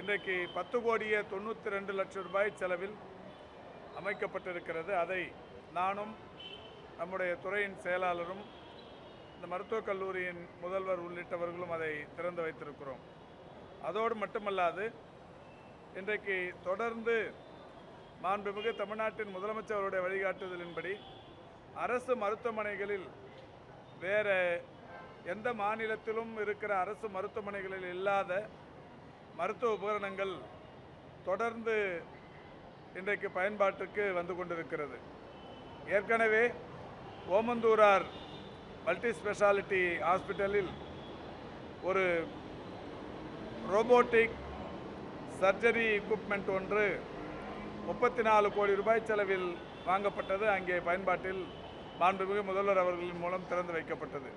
இன்றைக்கு பத்து கோடியே தொண்ணூற்றி ரெண்டு லட்சம் ரூபாய் செலவில் அமைக்கப்பட்டிருக்கிறது. அதை நானும் நம்முடைய துறையின் செயலாளரும் இந்த மருத்துவக் கல்லூரியின் முதல்வர் உள்ளிட்டவர்களும் அதை திறந்து வைத்திருக்கிறோம். அதோடு மட்டுமல்லாது இன்றைக்கு தொடர்ந்து மாண்புமிகு தமிழ்நாட்டின் முதலமைச்சருடைய வழிகாட்டுதலின்படி அரசு மருத்துவமனைகளில் வேறு எந்த மாநிலத்திலும் இருக்கிற அரசு மருத்துவமனைகளில் இல்லாத மருத்துவ உபகரணங்கள் தொடர்ந்து இன்றைக்கு பயன்பாட்டுக்கு வந்து கொண்டிருக்கிறது. ஏற்கனவே ஓமந்தூரார் மல்டி ஸ்பெஷாலிட்டி ஹாஸ்பிட்டலில் ஒரு ரோபோட்டிக் சர்ஜரி எக்யூப்மெண்ட் ஒன்று முப்பத்தி நாலு கோடி ரூபாய் செலவில் வாங்கப்பட்டது. அங்கே பயன்பாட்டில் மாண்புமிகு முதல்வர் அவர்களின் மூலம் திறந்து வைக்கப்பட்டது.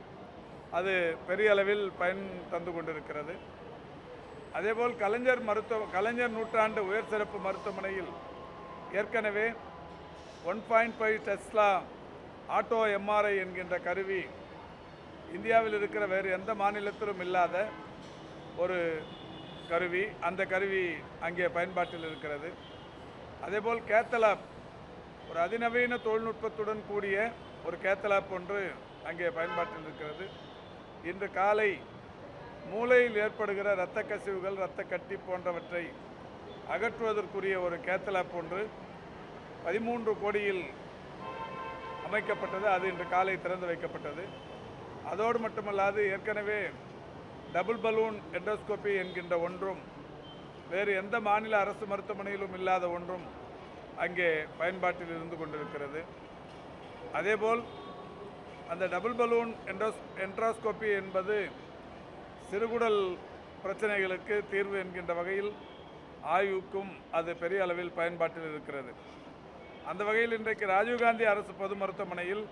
அது பெரிய அளவில் பயன் தந்து கொண்டிருக்கிறது. அதேபோல் கலைஞர் மருத்துவ கலைஞர் நூற்றாண்டு உயர் சிறப்பு மருத்துவமனையில் ஏற்கனவே one point five tesla auto MRI என்கின்ற கருவி இந்தியாவில் இருக்கிற வேறு எந்த மாநிலத்திலும் இல்லாத ஒரு கருவி. அந்த கருவி அங்கே பயன்பாட்டில் இருக்கிறது. அதேபோல் கேத்தலாப் ஒரு அதிநவீன தொழில்நுட்பத்துடன் கூடிய ஒரு கேத்தலாப் ஒன்று அங்கே பயன்பாட்டில் இருக்கிறது. இன்று காலை மூளையில் ஏற்படுகிற இரத்த கசிவுகள் இரத்த கட்டி போன்றவற்றை அகற்றுவதற்குரிய ஒரு கேத்தலாப் ஒன்று. பதிமூன்று கோடியில் அமைக்கப்பட்டது. அது இன்று காலை திறந்து வைக்கப்பட்டது. அதோடு மட்டுமல்லாது ஏற்கனவே டபுள் பலூன் எண்டோஸ்கோபி என்கின்ற ஒன்றும் வேறு எந்த மாநில அரசு மருத்துவமனையிலும் இல்லாத ஒன்றும் அங்கே பயன்பாட்டில் இருந்து கொண்டிருக்கிறது. அதேபோல் அந்த டபுள் பலூன் எண்டோஸ் என்ட்ராஸ்கோபி என்பது சிறுகுடல் பிரச்சனைகளுக்கு தீர்வு என்கின்ற வகையில் ஆய்வுக்கும் அது பெரிய அளவில் பயன்பாட்டில் இருக்கிறது. அந்த வகையில் இன்றைக்கு ராஜீவ்காந்தி அரசு பொது மருத்துவமனையில்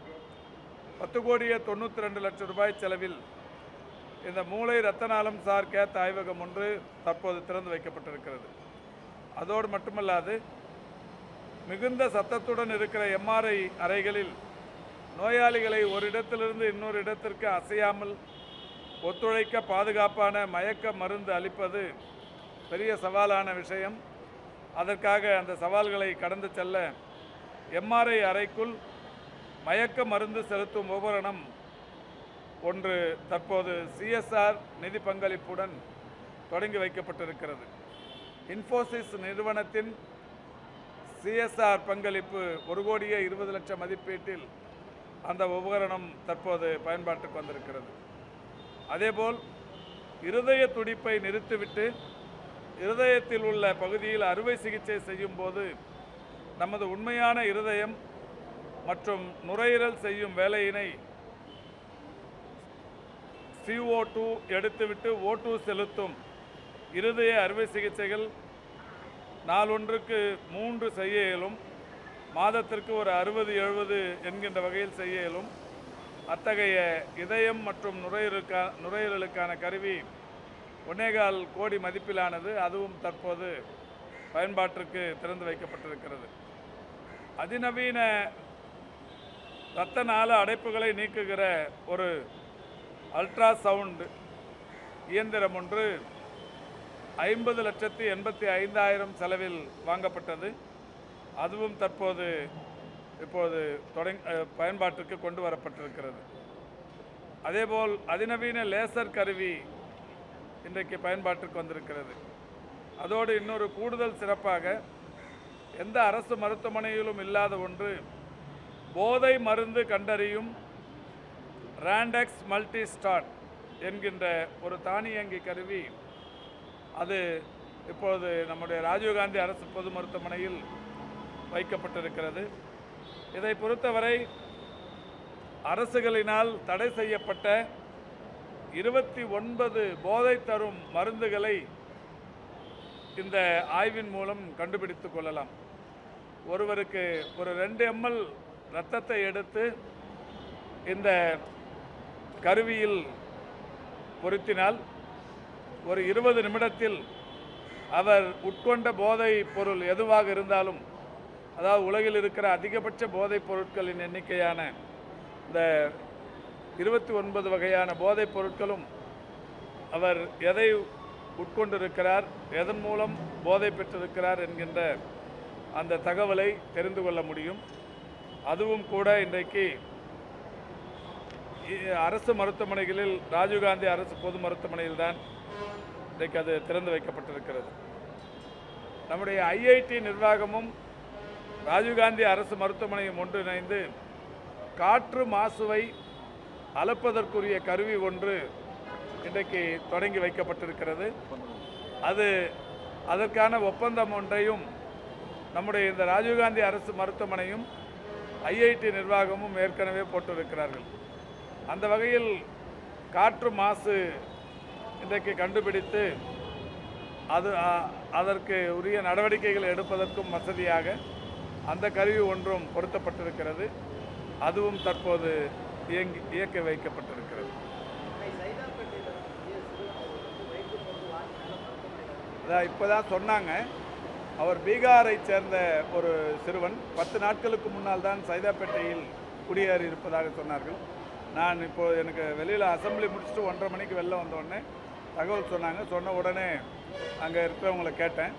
பத்து கோடியே தொண்ணூற்றி ரெண்டு லட்சம் ரூபாய் செலவில் இந்த மூளை ரத்தநாளம் சார் கேத் ஆய்வகம் ஒன்று தற்போது திறந்து வைக்கப்பட்டிருக்கிறது. அதோடு மட்டுமல்லாது மிகுந்த சத்தத்துடன் இருக்கிற எம்ஆர்ஐ அறைகளில் நோயாளிகளை ஒரு இடத்திலிருந்து இன்னொரு இடத்திற்கு அசையாமல் ஒத்துழைக்க பாதுகாப்பான மயக்க மருந்து அளிப்பது பெரிய சவாலான விஷயம். அதற்காக அந்த சவால்களை கடந்து செல்ல எம்ஆர்ஐ அறைக்குள் மயக்க மருந்து செலுத்தும் உபகரணம் ஒன்று தற்போது சிஎஸ்ஆர் நிதி பங்களிப்புடன் தொடங்கி வைக்கப்பட்டிருக்கிறது. இன்ஃபோசிஸ் நிறுவனத்தின் சிஎஸ்ஆர் பங்களிப்பு ஒரு கோடியே இருபது லட்சம் மதிப்பீட்டில் அந்த உபகரணம் தற்போது பயன்பாட்டுக்கு வந்திருக்கிறது. அதேபோல் இருதய துடிப்பை நிறுத்திவிட்டு இருதயத்தில் உள்ள பகுதியில் அறுவை சிகிச்சை செய்யும் போது நமது உண்மையான இருதயம் மற்றும் நுரையீரல் செய்யும் வேலையினை சிஓ டூ எடுத்துவிட்டு ஓ டூ செலுத்தும் இருதய அறுவை சிகிச்சைகள் நாளொன்றுக்கு மூன்று செய்ய இயலும் மாதத்திற்கு ஒரு அறுபது எழுபது என்கின்ற வகையில் செய்ய இயலும். அத்தகைய இதயம் மற்றும் நுரையீரலுக்கா நுரையீரலுக்கான கருவி ஒன்னேகால் கோடி மதிப்பிலானது அதுவும் தற்போது பயன்பாட்டிற்கு திறந்து வைக்கப்பட்டிருக்கிறது. அதிநவீன இரத்த நாள அடைப்புகளை நீக்குகிற ஒரு அல்ட்ரா சவுண்ட் இயந்திரம் ஒன்று ஐம்பது லட்சத்தி எண்பத்தி ஐந்தாயிரம் செலவில் வாங்கப்பட்டது. அதுவும் தற்போது இப்போது தொடங் பயன்பாட்டிற்கு கொண்டு வரப்பட்டிருக்கிறது. அதேபோல் அதிநவீன லேசர் கருவி இன்றைக்கு பயன்பாட்டுக்கு வந்திருக்கிறது. அதோடு இன்னொரு கூடுதல் சிறப்பாக எந்த அரசு மருத்துவமனையிலும் இல்லாத ஒன்று போதை மருந்து கண்டறியும் ராண்டெக்ஸ் மல்டி ஸ்டார்ட் என்கின்ற ஒரு தானியங்கி கருவி. அது இப்போது நம்முடைய ராஜீவ்காந்தி அரசு பொது மருத்துவமனையில் வைக்கப்பட்டிருக்கிறது. இதை பொறுத்தவரை அரசுகளினால் தடை செய்யப்பட்ட இருபத்தி ஒன்பது போதை தரும் மருந்துகளை இந்த ஆய்வின் மூலம் கண்டுபிடித்து கொள்ளலாம். ஒருவருக்கு ஒரு ரெண்டு எம்எல் இரத்தத்தை எடுத்து இந்த கருவியில் பொருத்தினால் ஒரு இருபது நிமிடத்தில் அவர் உட்கொண்ட போதை பொருள் எதுவாக இருந்தாலும் அதாவது உலகில் இருக்கிற அதிகபட்ச போதைப் பொருட்களின் எண்ணிக்கையான இந்த இருபத்தி ஒன்பது வகையான போதைப் பொருட்களும் அவர் எதை உட்கொண்டிருக்கிறார் எதன் மூலம் போதை பெற்றிருக்கிறார் என்கின்ற அந்த தகவலை தெரிந்து கொள்ள முடியும். அதுவும் கூட இன்றைக்கு அரசு மருத்துவமனைகளில் ராஜீவ்காந்தி அரசு பொது மருத்துவமனையில் தான் இன்றைக்கு அது திறந்து வைக்கப்பட்டிருக்கிறது. நம்முடைய ஐஐடி நிர்வாகமும் ராஜீவ்காந்தி அரசு மருத்துவமனையும் ஒன்றிணைந்து காற்று மாசுவை அளப்பதற்குரிய கருவி ஒன்று இன்றைக்கு தொடங்கி வைக்கப்பட்டிருக்கிறது. அது அதற்கான ஒப்பந்தம் ஒன்றையும் நம்முடைய இந்த ராஜீவ்காந்தி அரசு மருத்துவமனையும் ஐஐடி நிர்வாகமும் ஏற்கனவே போட்டிருக்கிறார்கள். அந்த வகையில் காற்று மாசு இன்றைக்கு கண்டுபிடித்து அது அதற்கு உரிய நடவடிக்கைகள் எடுப்பதற்கும் வசதியாக அந்த கருவி ஒன்றும் பொருத்தப்பட்டிருக்கிறது. அதுவும் தற்போது இயங்கி இயக்க வைக்கப்பட்டிருக்கிறது. அதான் இப்போ தான் சொன்னாங்க. அவர் பீகாரை சேர்ந்த ஒரு சிறுவன் பத்து நாட்களுக்கு முன்னால் தான் சைதாப்பேட்டையில் குடியேறி இருப்பதாக சொன்னார்கள். நான் இப்போ எனக்கு வெளியில் அசெம்பிளி முடிச்சுட்டு ஒன்றரை மணிக்கு வெளில வந்தோடனே தகவல் சொன்னாங்க. சொன்ன உடனே அங்கே இருக்கிறவங்கள கேட்டேன்.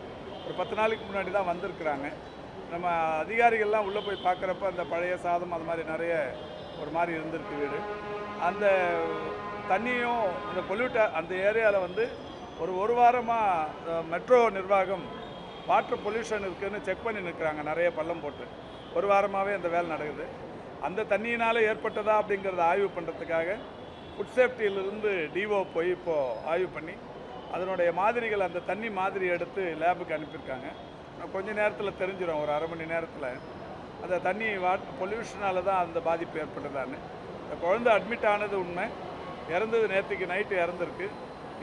ஒரு பத்து நாளைக்கு முன்னாடி தான் வந்திருக்கிறாங்க. நம்ம அதிகாரிகள்லாம் உள்ளே போய் பார்க்குறப்ப அந்த பழைய சாதம் அது மாதிரி நிறைய ஒரு மாதிரி இருந்திருக்கு வீடு. அந்த தண்ணியும் இந்த பொல்யூட்ட அந்த ஏரியாவில் வந்து ஒரு ஒரு வாரமாக மெட்ரோ நிர்வாகம் வாட்டர் பொல்யூஷன் இருக்குன்னு செக் பண்ணி நிற்கிறாங்க நிறைய பள்ளம் போட்டு. ஒரு வாரமாகவே அந்த வேலை நடக்குது. அந்த தண்ணியினால் ஏற்பட்டதா அப்படிங்கிறத ஆய்வு பண்ணுறதுக்காக ஃபுட் சேஃப்டியிலிருந்து டிஓ போய் இப்போது ஆய்வு பண்ணி அதனுடைய மாதிரிகள் அந்த தண்ணி மாதிரி எடுத்து லேபுக்கு அனுப்பியிருக்காங்க. கொஞ்ச நேரத்தில் தெரிஞ்சிடும் ஒரு அரை மணி நேரத்தில். அந்த தண்ணி வாட் பொல்யூஷனால தான் அந்த பாதிப்பு ஏற்பட்டதான்னு இந்த குழந்தை அட்மிட் ஆனது உண்மை. இறந்தது நேற்றுக்கு நைட்டு இறந்துருக்கு.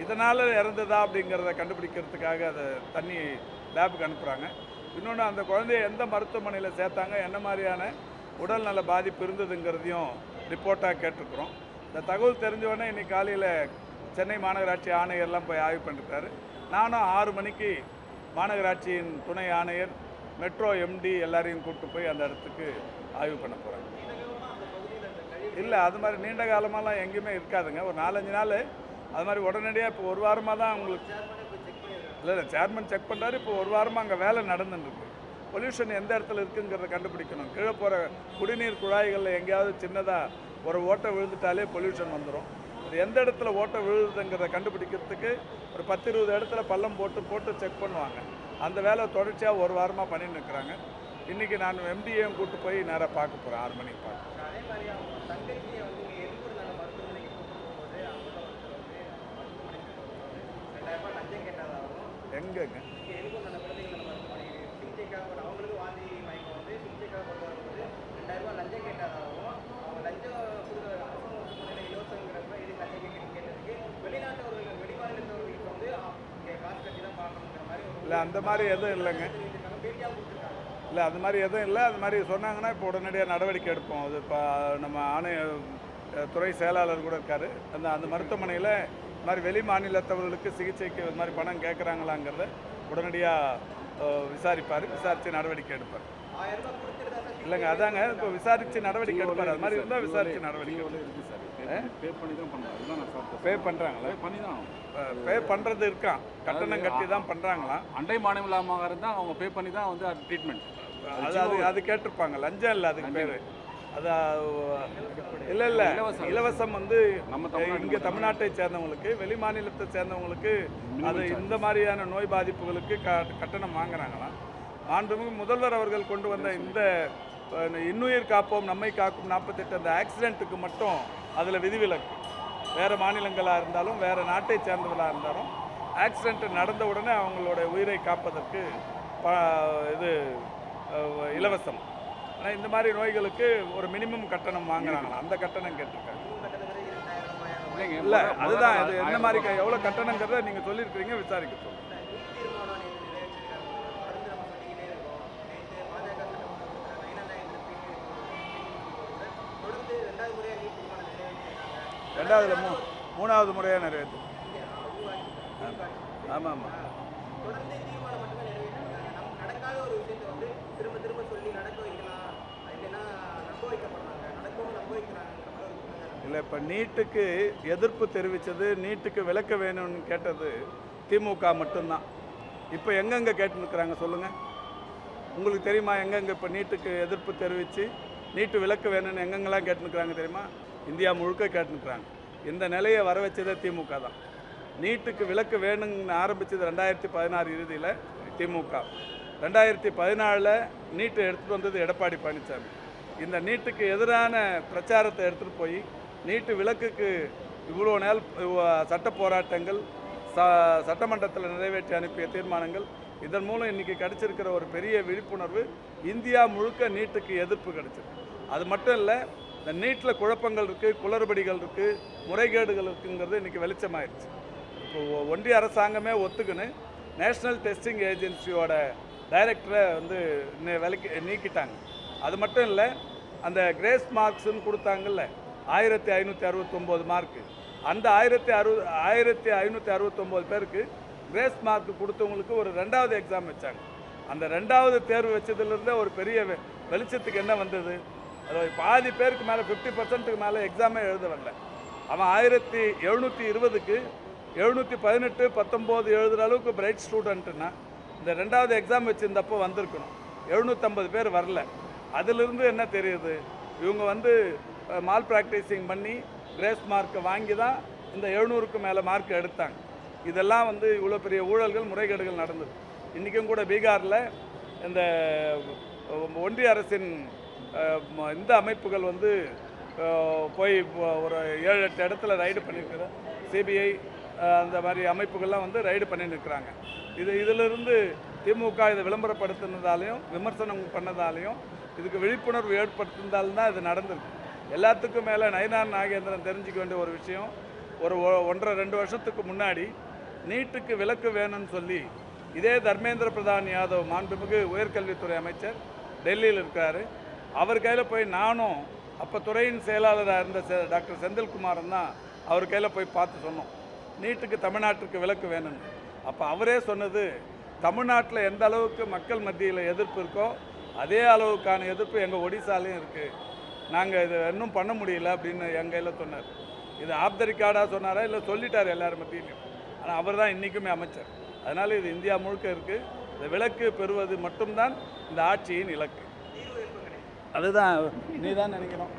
இதனால் இறந்ததா அப்படிங்கிறத கண்டுபிடிக்கிறதுக்காக அதை தண்ணி லேபுக்கு அனுப்புகிறாங்க இன்னொன்று அந்த குழந்தைய எந்த மருத்துவமனையில் சேர்த்தாங்க என்ன மாதிரியான உடல்நல பாதிப்பு இருந்ததுங்கிறதையும் ரிப்போர்ட்டாக கேட்டிருக்கிறோம். இந்த தகவல் தெரிஞ்சவொடனே இன்றைக்கி காலையில் சென்னை மாநகராட்சி ஆணையர்லாம் போய் ஆய்வு பண்ணிருக்காரு நானும் ஆறு மணிக்கு மாநகராட்சியின் துணை ஆணையர் மெட்ரோ எம்டி எல்லாரையும் கூப்பிட்டு போய் அந்த இடத்துக்கு ஆய்வு பண்ண போகிறாங்க இல்லை அது மாதிரி நீண்ட காலமாலாம் எங்கேயுமே இருக்காதுங்க. ஒரு நாலஞ்சு நாள் அது மாதிரி உடனடியாக இப்போ ஒரு வாரமாக தான் அவங்களுக்கு இல்லை இல்லை சேர்மன் செக் பண்ணுறாரு இப்போ ஒரு வாரமாக அங்கே வேலை நடந்துருக்கு பொல்யூஷன் எந்த இடத்துல இருக்குங்கிறத கண்டுபிடிக்கணும். கீழே போகிற குடிநீர் குழாய்களில் எங்கேயாவது சின்னதாக ஒரு ஓட்டை விழுந்துட்டாலே பொல்யூஷன் வந்துடும் அது எந்த இடத்துல ஓட்டை விழுதுங்கிறத கண்டுபிடிக்கிறதுக்கு ஒரு பத்து இருபது இடத்துல பள்ளம் போட்டு போட்டு செக் பண்ணுவாங்க. அந்த வேலை தொடர்ச்சியாக ஒரு வாரமாக பண்ணிட்டு இருக்கிறாங்க. இன்றைக்கி நான் எம்டிஏயும் கூட்டு போய் நேராக பார்க்க போகிறேன் ஆறு மணிக்கு பார்க்க அதே மாதிரி மருத்துவமனைக்கு போகும்போது அவங்க ரெண்டாயிரம் கேட்டதாகவும் எங்கங்க? அவங்களுக்கு வாந்தி மயக்கம் வந்து சிகிச்சைக்காக கொண்டு வரும்போது ரெண்டாயிரம் ரூபாய் லஞ்சம் கேட்டதாகவும் அவங்க லஞ்சம் கொடுக்குற அரசு மருத்துவமனையில் இலவசங்கிறப்ப இது லஞ்சம் கேட்குறீங்க கேட்டதுக்கு வெளிநாட்டவர்கள் வெளிமாநிலத்தவர்களுக்கு வந்து இங்கே காசு கட்டி தான் பார்க்கணுங்கிற மாதிரி ஒரு இல்லை அந்த மாதிரி எதுவும் இல்லைங்க. இல்லை அது மாதிரி எதுவும் இல்லை. அது மாதிரி சொன்னாங்கன்னா இப்போ உடனடியாக நடவடிக்கை எடுப்போம். அது இப்போ நம்ம ஆணைய துறை செயலாளர் கூட இருக்கார். அந்த அந்த மருத்துவமனையில் இந்த மாதிரி வெளி மாநிலத்தவர்களுக்கு சிகிச்சைக்கு இது மாதிரி பணம் கேட்குறாங்களாங்கிறத உடனடியாக விசாரிப்பார். விசாரித்து நடவடிக்கை எடுப்பார். இல்லைங்க அதாங்க. இப்போ விசாரித்து நடவடிக்கை எடுப்பார். அது மாதிரி இருந்தால் விசாரித்து நடவடிக்கை இருக்குது சார். பே பண்ணி தான் அதுதான் நான் சாப்பிட்டேன். பே பண்ணுறாங்களா பண்ணி தான். பே பண்ணுறது இருக்கான். கட்டணம் கட்டி தான் பண்ணுறாங்களாம் அண்டை மாநிலமாக இருந்தால் அவங்க பே பண்ணி தான் வந்து அது ட்ரீட்மெண்ட் அது அது அது கேட்டிருப்பாங்க. லஞ்சம் இல்லை அதுக்கு பேர். அது இல்லை இல்லை. இலவசம். வந்து நம்ம இங்கே தமிழ்நாட்டை சேர்ந்தவங்களுக்கு வெளி மாநிலத்தை சேர்ந்தவங்களுக்கு அது இந்த மாதிரியான நோய் பாதிப்புகளுக்கு கட்டணம் வாங்குறாங்களாம் மாண்புமிகு முதல்வர் அவர்கள் கொண்டு வந்த இந்த இன்னுயிர் காப்போம் நம்மை காக்கும் நாற்பத்தெட்டு அந்த ஆக்சிடென்ட்டுக்கு மட்டும் அதில் விதிவிலக்கு. வேறு மாநிலங்களாக இருந்தாலும் வேறு நாட்டை சேர்ந்தவர்களாக இருந்தாலும் ஆக்சிடென்ட் நடந்த உடனே அவங்களோட உயிரை காப்பதற்கு ப இது இலவசம். ஆனால் இந்த மாதிரி நோய்களுக்கு ஒரு மினிமம் கட்டணம் வாங்குறாங்களாம் அந்த கட்டணம் கேட்டிருக்காங்க. இல்லை அதுதான் இது. என்ன மாதிரி எவ்வளோ கட்டணங்கிறத நீங்கள் சொல்லியிருக்கிறீங்க விசாரிக்க சொல்லுங்கள் தொடர்ந்து நம்ம சொல்லிக்கிட்டே ரெண்டாவதுல மூ மூணாவது முறையாக நிறைவேற்று ஆமாம் ஆமாம். இல்லை இப்போ நீட்டுக்கு எதிர்ப்பு தெரிவித்தது நீட்டுக்கு விளக்க வேணும்னு கேட்டது திமுக மட்டும்தான். இப்போ எங்கெங்கே கேட்டுருக்குறாங்க சொல்லுங்கள் உங்களுக்கு தெரியுமா எங்கெங்கே இப்போ நீட்டுக்கு எதிர்ப்பு தெரிவித்து நீட்டு விலக்கு வேணும்னு எங்கெங்கெல்லாம் கேட்டுருக்குறாங்க தெரியுமா? இந்தியா முழுக்க கேட்டுக்கிறாங்க இந்த நிலையை வர வச்சதே திமுக தான். நீட்டுக்கு விலக்கு வேணும்னு ஆரம்பித்தது ரெண்டாயிரத்தி பதினாறு இறுதியில் திமுக. ரெண்டாயிரத்தி பதினாலில் நீட்டை எடுத்துகிட்டு வந்தது எடப்பாடி பழனிசாமி இந்த நீட்டுக்கு எதிரான பிரச்சாரத்தை எடுத்துகிட்டு போய் நீட்டு விலக்குக்கு இவ்வளோ நாள் சட்ட போராட்டங்கள் ச சட்டமன்றத்தில் நிறைவேற்றி அனுப்பிய தீர்மானங்கள் இதன் மூலம் இன்றைக்கி கிடச்சிருக்கிற ஒரு பெரிய விழிப்புணர்வு இந்தியா முழுக்க நீட்டுக்கு எதிர்ப்பு கிடச்சிருக்கு அது மட்டும் இல்லை இந்த நீட்டில் குழப்பங்கள் இருக்குது குளறுபடிகள் இருக்குது முறைகேடுகள் இருக்குங்கிறது இன்றைக்கி வெளிச்சமாயிருச்சு. இப்போ ஒன்றிய அரசாங்கமே ஒத்துக்குன்னு நேஷ்னல் டெஸ்டிங் ஏஜென்சியோட டைரக்டரை வந்து நி- விலக்கி நீக்கிட்டாங்க. அது மட்டும் இல்லை அந்த கிரேஸ் மார்க்ஸுன்னு கொடுத்தாங்கல்ல ஆயிரத்தி ஐநூற்றி அறுபத்தொம்போது மார்க்கு. அந்த ஆயிரத்தி அறு ஆயிரத்தி ஐநூற்றி அறுபத்தொம்போது பேருக்கு கிரேஸ் மார்க் கொடுத்தவங்களுக்கு ஒரு ரெண்டாவது எக்ஸாம் வச்சாங்க. அந்த ரெண்டாவது தேர்வு வச்சதுலேருந்தே ஒரு பெரிய வெ- வெளிச்சத்துக்கு என்ன வந்தது? அதாவது பாதி பேருக்கு மேலே ஃபிஃப்டி பர்சன்ட்டுக்கு மேலே எக்ஸாமே எழுத வரல. அவன் ஆயிரத்தி எழுநூற்றி இருபதுக்கு எழுநூற்றி பதினெட்டு பத்தொம்போது எழுதுகிற அளவுக்கு பிரைட் ஸ்டூடெண்ட்டுன்னா இந்த ரெண்டாவது எக்ஸாம் வச்சுருந்தப்போ வந்திருக்கணும். எழுநூற்றம்பது பேர் வரல. அதிலிருந்து என்ன தெரியுது? இவங்க வந்து மால் ப்ராக்டிஸிங் பண்ணி கிரேஸ் மார்க்கை வாங்கி தான் இந்த எழுநூறுக்கு மேலே மார்க் எடுத்தாங்க. இதெல்லாம் வந்து இவ்வளோ பெரிய ஊழல்கள் முறைகேடுகள் நடந்தது. இன்றைக்கும் கூட பீகாரில் இந்த ஒன்றிய அரசின் இந்த அமைப்புகள் வந்து போய் ஒரு ஏழு எட்டு இடத்துல ரைடு பண்ணியிருக்கிற சிபிஐ அந்த மாதிரி அமைப்புகள்லாம் வந்து ரைடு பண்ணின்னு இருக்கிறாங்க இது இதிலிருந்து திமுக இதை விளம்பரப்படுத்தினதாலையும் விமர்சனம் பண்ணதாலையும் இதுக்கு விழிப்புணர்வு ஏற்படுத்தினால்தான் தான் இது நடந்திருக்கு. எல்லாத்துக்கும் மேலே நயனார் நாகேந்திரன் தெரிஞ்சுக்க வேண்டிய ஒரு விஷயம் ஒரு ஒ- ஒன்றரை ரெண்டு வருஷத்துக்கு முன்னாடி நீட்டுக்கு விலக்கு வேணும்னு சொல்லி இதே தர்மேந்திர பிரதான் யாதவ் மாண்புமிகு உயர்கல்வித்துறை அமைச்சர் டெல்லியில் இருக்கிறாரு. அவர் கையில் போய் நானும் அப்போ துறையின் செயலாளராக இருந்த செ- டாக்டர் செந்தில்குமாரன் தான் அவர் கையில் போய் பார்த்து சொன்னோம். நீட்டுக்கு தமிழ்நாட்டுக்கு விலக்கு வேணும்னு. அப்போ அவரே சொன்னது தமிழ்நாட்டில் எந்த அளவுக்கு மக்கள் மத்தியில் எதிர்ப்பு இருக்கோ அதே அளவுக்கான எதிர்ப்பு எங்கள் ஒடிசாலையும் இருக்குது நாங்கள் இதை இன்னும் பண்ண முடியல அப்படின்னு என் கையில் சொன்னார். இது ஆப் சொன்னாரா இல்லை சொல்லிட்டார் எல்லார் மத்தியிலையும். ஆனால் அவர் தான் இன்றைக்குமே அமைச்சர். அதனால் இது இந்தியா முழுக்க இருக்குது இந்த விலக்கு பெறுவது மட்டும்தான் இந்த ஆட்சியின் இலக்கு. அதுதான் நீ தான் நினைக்கிறோம்